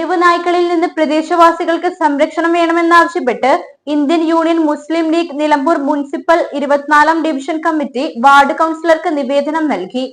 തെരുവ് നായ്ക്കളിൽ നിന്ന് പ്രദേശവാസികൾക്ക് സംരക്ഷണം വേണമെന്നാവശ്യപ്പെട്ട് ഇന്ത്യൻ യൂണിയൻ മുസ്ലിം ലീഗ് നിലമ്പൂർ മുനിസിപ്പൽ ഇരുപത്തിനാലാം ഡിവിഷൻ കമ്മിറ്റി വാർഡ് കൗൺസിലർക്ക് നിവേദനം നൽകി.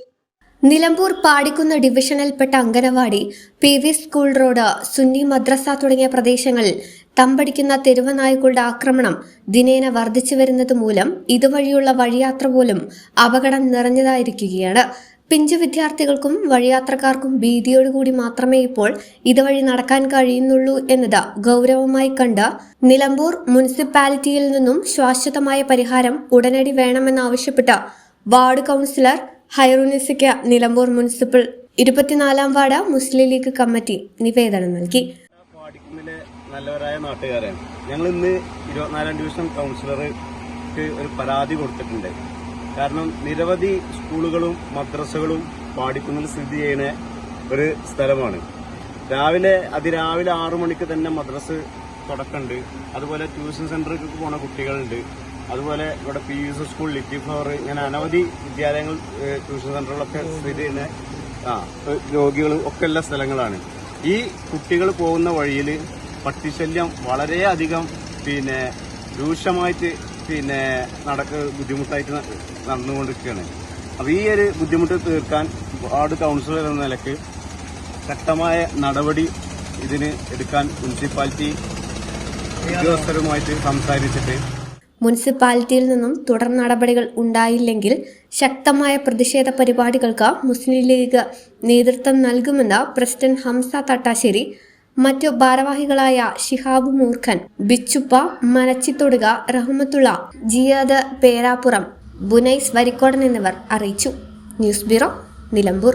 നിലമ്പൂർ പാടിക്കുന്ന ഡിവിഷനിൽപ്പെട്ട anganwadi P V school road Sunni മദ്രസ തുടങ്ങിയ പ്രദേശങ്ങളിൽ തമ്പടിക്കുന്ന തെരുവനായ്ക്കളുടെ ആക്രമണം ദിനേന വർദ്ധിച്ചു വരുന്നത് മൂലം ഇതുവഴിയുള്ള വഴിയാത്ര പോലും അപകടം നിറഞ്ഞതായിരിക്കുകയാണ്. പിഞ്ചു വിദ്യാർത്ഥികൾക്കും വഴിയാത്രക്കാർക്കും ഭീതിയോടുകൂടി മാത്രമേ ഇപ്പോൾ ഇതുവഴി നടക്കാൻ കഴിയുന്നുള്ളൂ എന്നത് ഗൗരവമായി കണ്ട് നിലമ്പൂർ മുനിസിപ്പാലിറ്റിയിൽ നിന്നും ശാശ്വതമായ പരിഹാരം ഉടനടി വേണമെന്നാവശ്യപ്പെട്ട് വാർഡ് കൗൺസിലർ ഹൈറുനിസയ്ക്ക് നിലമ്പൂർ മുനിസിപ്പൽ ഇരുപത്തിനാലാം വാർഡ് മുസ്ലിം ലീഗ് കമ്മിറ്റി നിവേദനം നൽകി. നല്ലവരായ നാട്ടുകാരാണ്. ഞങ്ങൾ ഇന്ന് ഇരുപത്തിനാലാം ഡിവിഷൻ കൗൺസിലർക്ക് ഒരു പരാതി കൊടുത്തിട്ടുണ്ട്. കാരണം നിരവധി സ്കൂളുകളും മദ്രസകളും പാടിക്കുന്നിൽ സ്ഥിതി ചെയ്യുന്ന ഒരു സ്ഥലമാണ്. രാവിലെ അതിരാവിലെ ആറു മണിക്ക് തന്നെ മദ്രസ് തുടക്കമുണ്ട് അതുപോലെ ട്യൂഷൻ സെന്ററിലേക്ക് പോണ കുട്ടികളുണ്ട്. അതുപോലെ ഇവിടെ P U C school little flower ഇങ്ങനെ അനവധി വിദ്യാലയങ്ങൾ ട്യൂഷൻ സെന്ററുകളൊക്കെ സ്ഥിതി ചെയ്യുന്ന ആ രോഗികൾ ഒക്കെ ഉള്ള സ്ഥലങ്ങളാണ്. ഈ കുട്ടികൾ പോകുന്ന വഴിയിൽ പട്ടിശല്യം വളരെയധികം പിന്നെ രൂക്ഷമായിട്ട് പിന്നെ നടക്ക് ബുദ്ധിമുട്ടായിട്ട് നടന്നുകൊണ്ടിരിക്കുകയാണ്. അപ്പോൾ ഈ ഒരു ബുദ്ധിമുട്ട് തീർക്കാൻ വാർഡ് കൗൺസിലർ എന്ന നിലയ്ക്ക് ശക്തമായ നടപടി ഇതിന് എടുക്കാൻ മുനിസിപ്പാലിറ്റി ഉദ്യോഗസ്ഥരുമായിട്ട് സംസാരിച്ചിട്ട് മുനിസിപ്പാലിറ്റിയിൽ നിന്നും തുടർ നടപടികൾ ഉണ്ടായില്ലെങ്കിൽ ശക്തമായ പ്രതിഷേധ പരിപാടികൾക്ക് മുസ്ലിം ലീഗ് നേതൃത്വം നൽകുമെന്ന് പ്രസിഡന്റ് ഹംസ തട്ടാശ്ശേരി മറ്റു ഭാരവാഹികളായ ഷിഹാബ് മൂർഖൻ ബിച്ചുപ്പ മനച്ചിത്തൊടുക റഹ്മത്തുള്ള ജിയാദ് പേരാപ്പുറം ബുനൈസ് വരിക്കോടൻ എന്നിവർ അറിയിച്ചു. News bureau Nilambur.